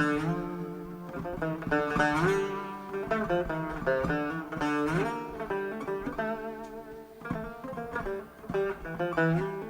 thank you.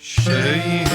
Şeyh